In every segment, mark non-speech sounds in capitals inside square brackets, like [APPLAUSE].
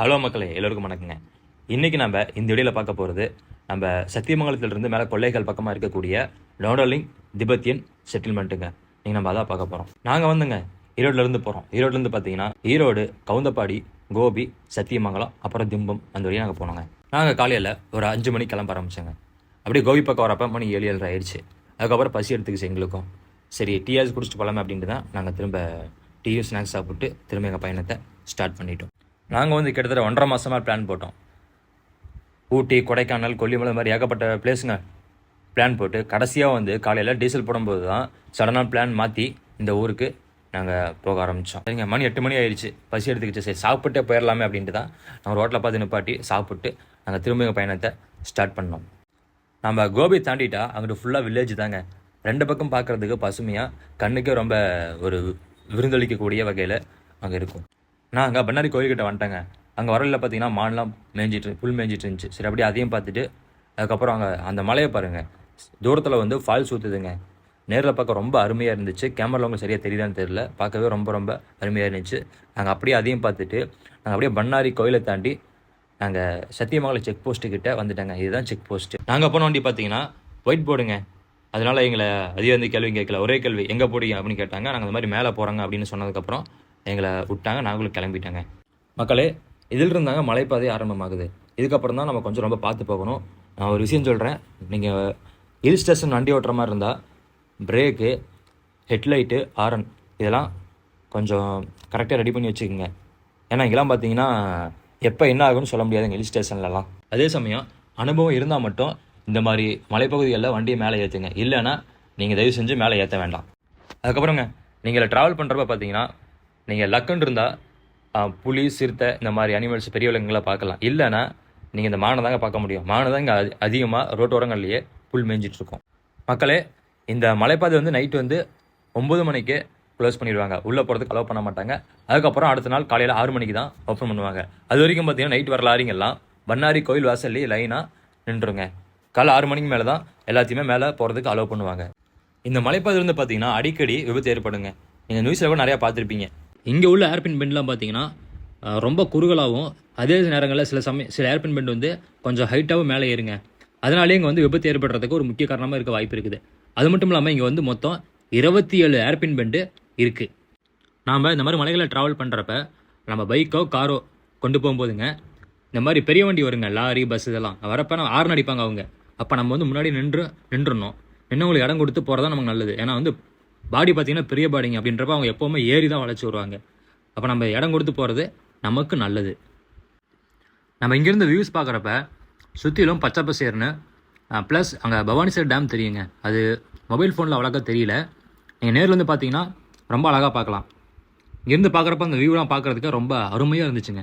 Hello மக்களே எல்லோருக்கும் வணக்கங்க. இன்றைக்கி நம்ம இந்த வீடியோவில் பார்க்க போகிறது நம்ம சத்தியமங்கலத்திலிருந்து மேலே கொள்ளைகள் பக்கமாக இருக்கக்கூடிய லோடலிங் திபெத்தியன் செட்டில்மெண்ட்டுங்க நீங்கள் நம்ம அதான் பார்க்க போகிறோம் நாங்கள் வந்துங்க ஈரோட்லேருந்து போகிறோம் ஈரோட்லேருந்து பார்த்தீங்கன்னா ஈரோடு கவுந்தப்பாடி கோபி சத்தியமங்கலம் அப்புறம் திம்பம் அந்த வழியாக நாங்கள் போனோங்க. நாங்கள் காலையில் ஒரு அஞ்சு மணிக்கு கிளம்ப ஆரம்பிச்சோங்க. அப்படியே கோபி பக்கம் வரப்போ மணி ஏழு ஏழரை ஆயிடுச்சு. அதுக்கப்புறம் பசி எடுத்துக்கிச்சு எங்களுக்கும். சரி டீயாஸ் குடிச்சிட்டு போகலாமே அப்படின்ட்டு தான் நாங்கள் திரும்ப டீயும் ஸ்நாக்ஸ் சாப்பிட்டு திரும்ப எங்கள் பயணத்தை ஸ்டார்ட் பண்ணிட்டோம். நாங்கள் வந்து கிட்டத்தட்ட ஒன்றரை மாதமாக பிளான் போட்டோம். ஊட்டி கொடைக்கானல் கொல்லிமலை மாதிரி ஏகப்பட்ட பிளேஸுங்க பிளான் போட்டு கடைசியாக வந்து காலையில் டீசல் போடும்போது தான் சடனாக பிளான் மாற்றி இந்த ஊருக்கு நாங்கள் போக ஆரம்பித்தோம் சரிங்க மணி எட்டு மணி ஆயிடுச்சு. பசி எடுத்துக்கிச்சு. சரி சாப்பிட்டே போயிடலாமே அப்படின்ட்டு தான் நாங்கள் ரோட்டில் பார்த்து நிப்பாட்டி சாப்பிட்டு நாங்கள் திரும்ப எங்கள் பயணத்தை ஸ்டார்ட் பண்ணோம். நம்ம கோபி தாண்டிட்டா அங்கிட்டு ஃபுல்லாக வில்லேஜ் தாங்க. ரெண்டு பக்கம் பார்க்குறதுக்கு பசுமையாக கண்ணுக்கே ரொம்ப ஒரு விருந்தளிக்கக்கூடிய வகையில் அங்கே இருக்கும். நான் அங்கே பண்ணாரி கோயில்கிட்ட வந்துட்டேங்க. அங்கே வரல பார்த்தீங்கன்னா மான்லாம் மேய்ஞ்சிட்டு புல் மேய்ஞ்சிட்டு இருந்துச்சு. சரி அப்படியே அதையும் பார்த்துட்டு அதுக்கப்புறம் அங்கே அந்த மலையை பாருங்கள் தூரத்தில் வந்து ஃபால்ஸ் ஊற்றுதுங்க நேரில் பார்க்க ரொம்ப அருமையாக இருந்துச்சு. கேமராவில் உங்களுக்கு சரியாக தெரியுதான்னு தெரியல. பார்க்கவே ரொம்ப ரொம்ப அருமையாக இருந்துச்சு. நாங்கள் அப்படியே அதையும் பார்த்துட்டு நாங்கள் அப்படியே பண்ணாரி கோயிலை தாண்டி நாங்கள் சத்தியமங்கலம் செக் போஸ்ட்டு கிட்ட வந்துட்டாங்க. இதுதான் செக் போஸ்ட்டு நாங்கள் போன வண்டி பார்த்தீங்கன்னா ஒயிட் போர்டுங்க. அதனால் எங்களை அதிக வந்து கேள்வி கேட்கல. ஒரே கேள்வி எங்கே போடுங்க அப்படின்னு கேட்டாங்க. நாங்கள் அந்த மாதிரி மேலே போகிறாங்க அப்படின்னு சொன்னதுக்கப்புறம் எங்களை விட்டாங்க. நாங்களும் கிளம்பிட்டாங்க. மக்களே இதில் இருந்தாங்க மலைப்பாதை ஆரம்பமாகுது. இதுக்கப்புறம் தான் நம்ம கொஞ்சம் ரொம்ப பார்த்து போகணும். நான் ஒரு விஷயம் சொல்கிறேன் நீங்கள் ஹில் ஸ்டேஷன் வண்டி ஓட்டுற மாதிரி இருந்தால் பிரேக்கு ஹெட்லைட்டு ஆரன் இதெல்லாம் கொஞ்சம் கரெக்டாக ரெடி பண்ணி வச்சுக்கோங்க. ஏன்னா இங்கெல்லாம் பார்த்தீங்கன்னா எப்போ என்ன ஆகும்னு சொல்ல முடியாதுங்க ஹில் ஸ்டேஷன்லலாம் அதே சமயம் அனுபவம் இருந்தால் மட்டும் இந்த மாதிரி மலைப்பகுதிகளில் வண்டியை மேலே ஏற்றுங்க இல்லைன்னா நீங்கள் தயவு செஞ்சு மேலே ஏற்ற வேண்டாம். அதுக்கப்புறங்க நீங்கள் ட்ராவல் பண்ணுறப்ப பார்த்தீங்கன்னா நீங்கள் லக்குன்னு இருந்தால் புலி சிறுத்தை இந்த மாதிரி அனிமல்ஸ் பெரிய விலங்குகளை பார்க்கலாம். இல்லைன்னா நீங்கள் இந்த மானை தாங்க பார்க்க முடியும். மானை தாங்க அதிகமாக ரோட்டோரங்கள்லேயே புல் மேய்ஞ்சிட்ருக்கோம். மக்களே இந்த மலைப்பாதை வந்து நைட் வந்து ஒம்பது மணிக்கு க்ளோஸ் பண்ணிடுவாங்க. உள்ளே போகிறதுக்கு அலோவ் பண்ண மாட்டாங்க. அதுக்கப்புறம் அடுத்த நாள் காலையில் ஆறு மணிக்கு தான் ஓப்பன் பண்ணுவாங்க. அது வரைக்கும் பார்த்தீங்கன்னா நைட் வர லாரிங்கெல்லாம் பண்ணாரி கோயில் வாசல்லே லைனாக நின்றுருங்க. காலை ஆறு மணிக்கு மேலே தான் எல்லாத்தையுமே மேலே போகிறதுக்கு அலோவ் பண்ணுவாங்க. இந்த மலைப்பாதை வந்து பார்த்தீங்கன்னா அடிக்கடி விபத்து ஏற்படுங்க. நீங்கள் நியூஸில் கூட நிறையா பார்த்துருப்பீங்க. இங்கே உள்ள ஏர்பின் பெண்ட்லாம் பார்த்தீங்கன்னா ரொம்ப குறுகலாகவும் அதே நேரங்களில் சில சமயம் சில ஏர்பின் பெண்ட் வந்து கொஞ்சம் ஹைட்டாகவும் மேலே ஏறுங்க. அதனாலே இங்கே வந்து விபத்து ஏற்படுறதுக்கு ஒரு முக்கிய காரணமாக இருக்க வாய்ப்பு இருக்குது. அது மட்டும் இல்லாமல் இங்கே வந்து மொத்தம் இருபத்தி ஏழு ஏர்பின் பெண்டு இருக்குது நாம் இந்த மாதிரி மலைகளை ட்ராவல் பண்ணுறப்ப நம்ம பைக்கோ காரோ கொண்டு போகும்போதுங்க இந்த மாதிரி பெரிய வண்டி வருங்க லாரி பஸ் இதெல்லாம். வரப்போ நம்ம ஆறு அடிப்பாங்க அவங்க. அப்போ நம்ம வந்து முன்னாடி நின்று நின்றுடணும். நின்னவங்களுக்கு இடம் கொடுத்து போகிறதா நமக்கு நல்லது. ஏன்னா வந்து பாடி பார்த்தீங்கன்னா பெரிய பாடிங்க அப்படின்றப்ப அவங்க எப்போவுமே ஏறி தான் வளைச்சி வருவாங்க. அப்போ நம்ம இடம் கொடுத்து போகிறது நமக்கு நல்லது. நம்ம இங்கேருந்து வியூஸ் பார்க்குறப்ப சுற்றிலும் பச்சை பசேர்னு ப்ளஸ் அங்கே பவானிசர் டேம் தெரியுங்க. அது மொபைல் ஃபோனில் அவ்வளோக்கா தெரியல. நீங்கள் நேரில் வந்து பார்த்தீங்கன்னா ரொம்ப அழகாக பார்க்கலாம். இங்கேருந்து பார்க்குறப்ப அந்த வியூலாம் பார்க்குறதுக்கு ரொம்ப அருமையாக இருந்துச்சுங்க.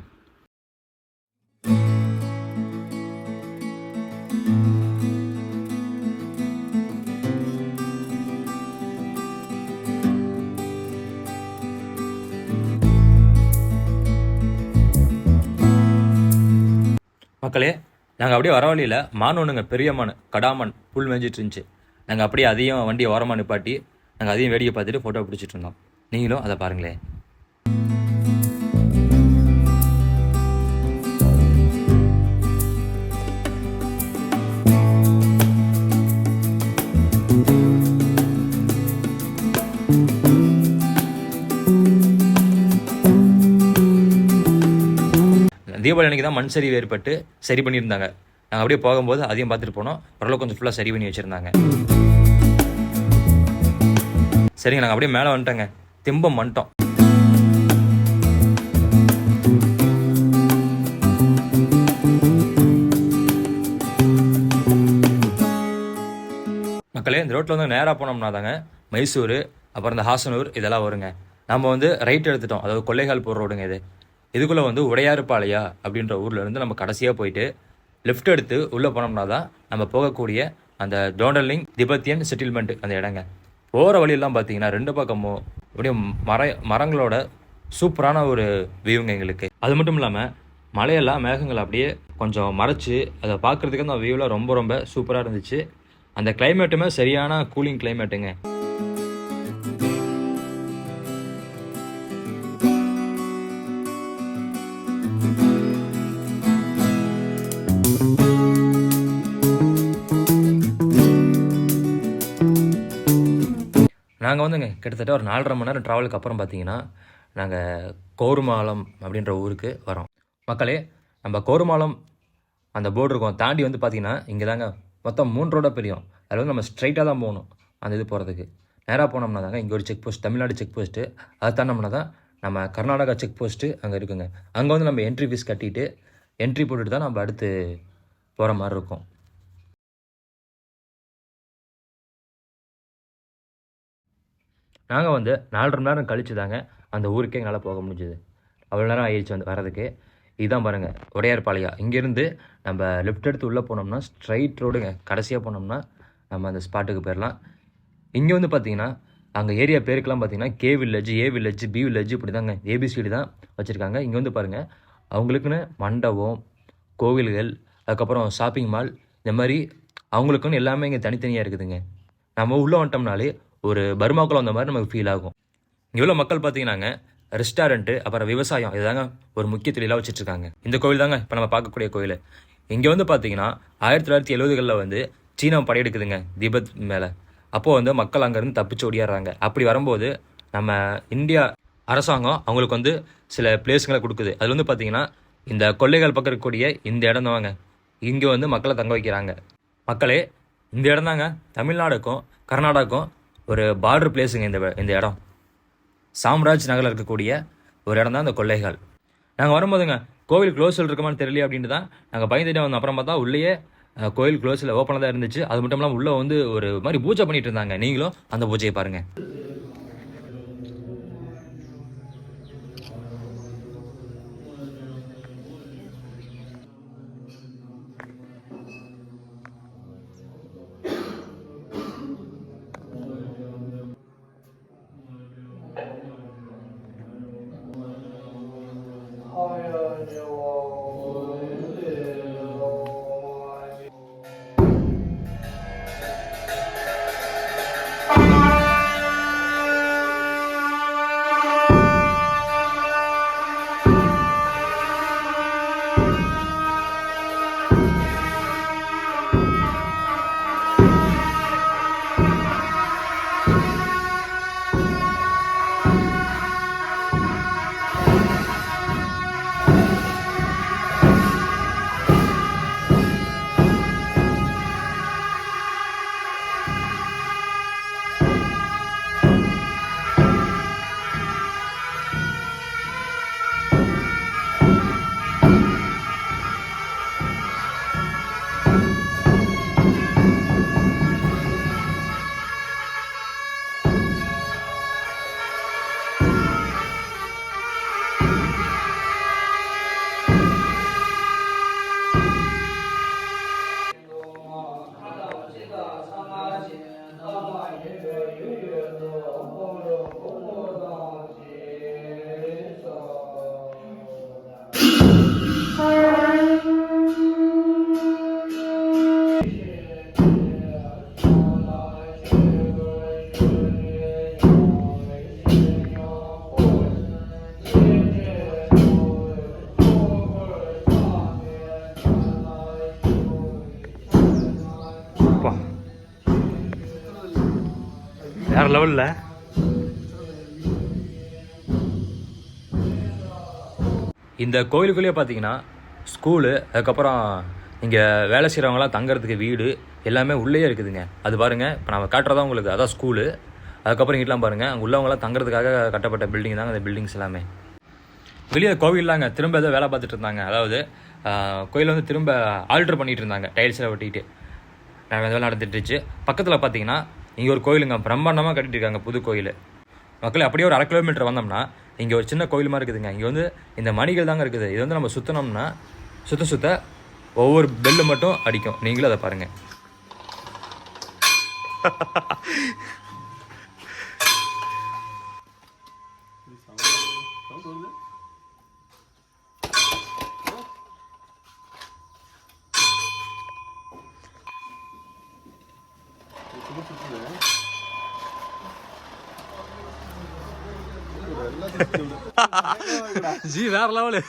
மக்களே நாங்கள் அப்படியே வர வழியில் மான் ஒன்றுங்க பெரிய மான் கடாமன் புல் மேய்ஞ்சிட்டு இருந்துச்சு. நாங்கள் அப்படியே அதையும் வண்டியை ஓரமாக நிப்பாட்டி நாங்கள் அதையும் வேடிக்கை பார்த்துட்டு ஃபோட்டோ பிடிச்சிட்டு இருந்தோம். நீங்களும் அதை பாருங்களேன். தீபாவளி அன்னைக்கு தான் மண் சரிவு ஏற்பட்டு சரி பண்ணியிருந்தாங்க. நாங்கள் அப்படியே போகும்போது அதையும் பார்த்துட்டு போனோம். பரவாயில்ல கொஞ்சம் ஃபுல்லாக சரி பண்ணி வச்சுருந்தாங்க. சரிங்க நாங்கள் அப்படியே மேலே வந்துட்டோங்க. திம்பம் வந்துட்டோம் மக்களே இந்த ரோட்டில் வந்து நேராக போனோம்னா தாங்க மைசூர் அப்புறம் இந்த ஹாசனூர் இதெல்லாம் வருங்க. நம்ம வந்து ரைட் எடுத்துட்டோம். அதாவது கொள்ளைகால் போகிற ரோடுங்க இது. இதுக்குள்ளே வந்து உடையாறுப்பாளையா அப்படின்ற ஊர்லேருந்து நம்ம கடைசியாக போயிட்டு லெஃப்ட் எடுத்து உள்ளே போனோம்னா தான் நம்ம போகக்கூடிய அந்த டோண்டலிங் திபெத்தியன் செட்டில்மெண்ட் அந்த இடங்க. போகிற வழியெல்லாம் பார்த்தீங்கன்னா ரெண்டு பக்கமும் அப்படியே மர மரங்களோட சூப்பரான ஒரு வியூங்க எங்களுக்கு. அது மட்டும் இல்லாமல் மலையெல்லாம் மேகங்கள் அப்படியே கொஞ்சம் மறைச்சு அதை பார்க்குறதுக்கு அந்த வியூவில் ரொம்ப ரொம்ப சூப்பராக இருந்துச்சு. அந்த கிளைமேட்டுமே சரியான கூலிங் கிளைமேட்டுங்க நாங்கள் வந்துங்க கிட்டத்தட்ட ஒரு நாலரை மணி நேரம் ட்ராவலுக்கு அப்புறம் பார்த்தீங்கன்னா நாங்கள் கோருமாலம் அப்படின்ற ஊருக்கு வரோம். மக்களே நம்ம கோருமாலம் அந்த போர்டு இருக்கும் தாண்டி வந்து பார்த்தீங்கன்னா இங்கே தாங்க மொத்தம் மூணு ரோட பிரியும். அதில் வந்து நம்ம ஸ்ட்ரைட்டாக தான் போகணும் அந்த இது போகிறதுக்கு நேராக போனோம்னா தாங்க இங்கே ஒரு check post Tamil Nadu check post அதை தாண்டோம்னா தான் நம்ம கர்நாடகா செக் போஸ்ட்டு அங்கே இருக்குங்க. அங்கே வந்து நம்ம என்ட்ரி ஃபீஸ் கட்டிட்டு என்ட்ரி போட்டுட்டு தான் நம்ம அடுத்து போகிற மாதிரி இருக்கும். நாங்கள் வந்து நாலரை மணி நேரம் கழிச்சு தாங்க அந்த ஊருக்கே எங்களால் போக முடிஞ்சுது. அவ்வளோ நேரம் ஆயிடுச்சு வந்து வரதுக்கு இதுதான் பாருங்கள் உடையார்பாளையா இங்கேருந்து நம்ம லெஃப்ட் எடுத்து உள்ளே போனோம்னா ஸ்ட்ரைட் ரோடுங்க கடைசியாக போனோம்னா நம்ம அந்த ஸ்பாட்டுக்கு போயிடலாம் இங்கே வந்து பார்த்தீங்கன்னா அங்கே ஏரியா பேருக்கெல்லாம் பார்த்தீங்கன்னா K village A village B village இப்படி தாங்க ஏபிசிடி தான் வச்சுருக்காங்க. இங்கே வந்து பாருங்கள் அவங்களுக்குன்னு மண்டபம் கோவில்கள் அதுக்கப்புறம் ஷாப்பிங் மால் இந்த மாதிரி அவங்களுக்குன்னு எல்லாமே இங்கே தனித்தனியாக இருக்குதுங்க. நம்ம உள்ளே வந்துட்டோம்னாலே ஒரு பர்மாக்குள்ள வந்த மாதிரி நமக்கு ஃபீல் ஆகும். இங்கே உள்ள மக்கள் பார்த்தீங்கன்னாங்க ரெஸ்டாரண்ட்டு அப்புறம் விவசாயம் இதுதாங்க ஒரு முக்கிய தொழிலாக வச்சுட்ருக்காங்க. இந்த கோவில் தாங்க இப்போ நம்ம பார்க்கக்கூடிய கோயில். இங்கே வந்து பார்த்தீங்கன்னா ஆயிரத்தி தொள்ளாயிரத்தி எழுபதுகளில் வந்து சீனம் படையெடுக்குதுங்க தீபத் மேலே. அப்போது வந்து மக்கள் அங்கேருந்து தப்பிச்சு ஓடியாடுறாங்க. அப்படி வரும்போது நம்ம இந்தியா அரசாங்கம் அவங்களுக்கு வந்து சில பிளேஸுங்களை கொடுக்குது. அதில் வந்து பார்த்தீங்கன்னா இந்த கொள்ளைகள் பக்கம் இருக்கக்கூடிய இந்த இடம் தாங்க. இங்கே வந்து மக்களை தங்க வைக்கிறாங்க. மக்களே இந்த இடம் தாங்க. தமிழ்நாடுக்கும் கர்நாடகாவுக்கும் ஒரு பார்டர் பிளேஸுங்க இந்த இந்த இடம். சாம்ராஜ் நகரில் இருக்கக்கூடிய ஒரு இடம் தான் இந்த கொள்ளைகள். நாங்கள் வரும்போதுங்க கோவில் க்ளோஸில் இருக்குமான்னு தெரியல அப்படின்ட்டு தான் நாங்கள் பயந்துட்டு வந்தோம். அப்புறம் பார்த்தா உள்ளேயே கோயில் க்ளோஸில் ஓப்பனாக தான் இருந்துச்சு. அது மட்டும் இல்லாமல் உள்ளே வந்து ஒரு மாதிரி பூஜை பண்ணிட்டு இருந்தாங்க. நீங்களும் அந்த பூஜையை பாருங்கள் வேற லெவலில். இந்த கோயிலுக்குள்ளேயே பார்த்தீங்கன்னா ஸ்கூலு அதுக்கப்புறம் இங்கே வேலை செய்கிறவங்களாம் தங்குறதுக்கு வீடு எல்லாமே உள்ளேயே இருக்குதுங்க. அது பாருங்கள் இப்போ நம்ம காட்டுறதா உங்களுக்கு அதான் ஸ்கூலு. அதுக்கப்புறம் இங்கெல்லாம் பாருங்கள் அங்கே உள்ளவங்களாம் தங்குறதுக்காக கட்டப்பட்ட பில்டிங் தாங்க அந்த பில்டிங்ஸ் எல்லாமே. வெளியே கோவில்லாங்க திரும்ப ஏதோ வேலை பார்த்துட்டு இருந்தாங்க. அதாவது கோயில் வந்து திரும்ப ஆல்ட்ரு பண்ணிகிட்டு இருந்தாங்க டைல்ஸில் ஒட்டிட்டு வேலை நடந்துட்டுருச்சு பக்கத்தில் பார்த்தீங்கன்னா இங்கே ஒரு கோயிலுங்க பிரம்மாண்டமாக கட்டிட்டு இருக்காங்க புது கோயில். மக்கள் அப்படியே ஒரு அரை கிலோமீட்டர் வந்தோம்னா இங்கே ஒரு சின்ன கோயில் மாதிரி இருக்குதுங்க. இங்கே வந்து இந்த மணிகள் தாங்க இருக்குது. இது வந்து நம்ம சுற்றினோம்னா சுத்த சுத்த ஒவ்வொரு பெல்லு மட்டும் அடிக்கும். நீங்களும் அதை பாருங்கள் [LAUGHS] ஜி வேற லெவலு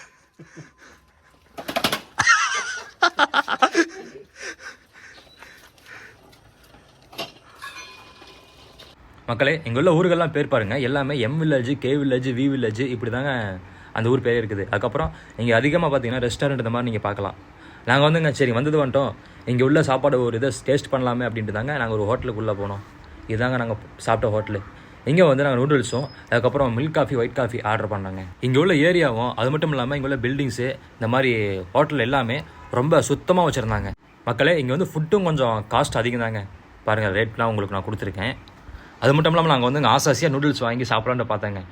மக்களே இங்கே உள்ள ஊர்கள்லாம் பேர் பாருங்க. எல்லாமே M village K village V village இப்படி தாங்க அந்த ஊர் பேர் இருக்குது. அதுக்கப்புறம் இங்கே அதிகமாக பார்த்தீங்கன்னா ரெஸ்டாரண்ட் இந்த மாதிரி நீங்கள் பார்க்கலாம் நாங்கள் வந்துங்க சரி வந்தது வந்துட்டோம். இங்கே உள்ள சாப்பாடு ஒரு இதை டேஸ்ட் பண்ணலாமே அப்படின்ட்டு தாங்க நாங்கள் ஒரு ஹோட்டலுக்குள்ளே போனோம். இதுதாங்க நாங்கள் சாப்பிட்ட ஹோட்டலு இங்கே வந்து நாங்கள் நூடுல்ஸும் அதுக்கப்புறம் milk coffee white coffee order பண்ணாங்க இங்கே உள்ள ஏரியாவும் அது மட்டும் இல்லாமல் இங்கே உள்ள பில்டிங்ஸு இந்த மாதிரி ஹோட்டல் எல்லாமே ரொம்ப சுத்தமாக வச்சுருந்தாங்க. மக்களே இங்கே வந்து ஃபுட்டும் கொஞ்சம் காஸ்ட் அதிகம் தாங்க பாருங்கள் ரேட்லாம் உங்களுக்கு நான் கொடுத்துருக்கேன். அது மட்டும் இல்லாமல் நாங்கள் வந்து ஆசை ஆசையாக நூடுல்ஸ் வாங்கி சாப்பிட்லான்னு பார்த்தாங்க.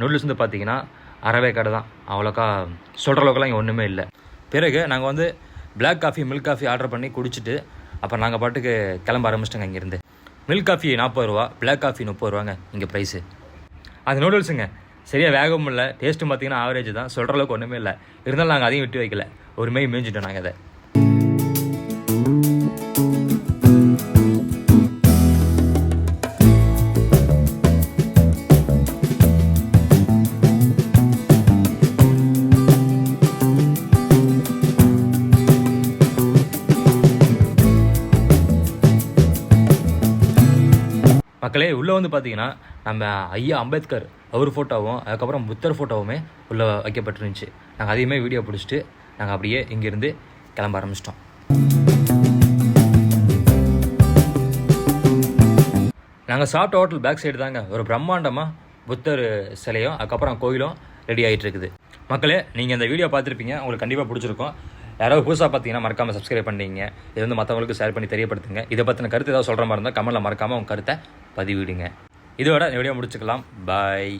நூடுல்ஸ் வந்து பார்த்தீங்கன்னா அறவே கடை தான். அவ்வளோக்கா சொல்கிற அளவுக்குலாம் இங்கே ஒன்றுமே இல்லை. பிறகு நாங்கள் வந்து black coffee milk coffee order பண்ணி குடிச்சிட்டு அப்புறம் நாங்கள் பாட்டுக்கு கிளம்ப ஆரம்பிச்சிட்டோங்க இங்கேருந்து. மில்க் காஃபி நாற்பது ரூபா பிளாக் காஃபி முப்பது ரூபாங்க இங்கே ப்ரைஸு அது நூடுல்ஸுங்க சரியாக வேகமும் இல்லை டேஸ்ட்டும் பார்த்தீங்கன்னா ஆவரேஜ் தான் சொல்கிற அளவுக்கு ஒன்றுமே இல்லை. இருந்தாலும் நாங்கள் அதையும் விட்டு வைக்கல. ஒரு மெய் மேய்ஞ்சிட்டோம் நாங்கள் அதை. மக்களே உள்ளே வந்து பார்த்தீங்கன்னா நம்ம ஐயா அம்பேத்கர் அவர் ஃபோட்டோவும் அதுக்கப்புறம் புத்தர் ஃபோட்டோவுமே உள்ளே வைக்கப்பட்டிருந்துச்சு. நாங்கள் அதையுமே வீடியோ பிடிச்சிட்டு நாங்கள் அப்படியே இங்கேருந்து கிளம்ப ஆரம்பிச்சிட்டோம். நாங்கள் சாப்பிட்ட ஹோட்டல் பேக் சைடு தாங்க. ஒரு பிரம்மாண்டமாக புத்தர் சிலையும் அதுக்கப்புறம் கோயிலும் ரெடி ஆகிட்டு இருக்குது மக்களே நீங்கள் இந்த வீடியோ பார்த்துருப்பீங்க. உங்களுக்கு கண்டிப்பாக பிடிச்சிருக்கும். யாராவது புதுசாக பார்த்தீங்கன்னா மறக்காமல் சப்ஸ்கிரைப் பண்ணிங்க இது வந்து மற்றவங்களுக்கு ஷேர் பண்ணி தெரியப்படுத்துங்க. இதை பற்றின கருத்து ஏதாவது சொல்கிற மாதிரி இருந்தால் கமெண்ட்டில் மறக்காமல் உங்கள் கருத்தை பதிவிடுங்க. இதோட இந்த வீடியோ முடிச்சுக்கலாம். பாய்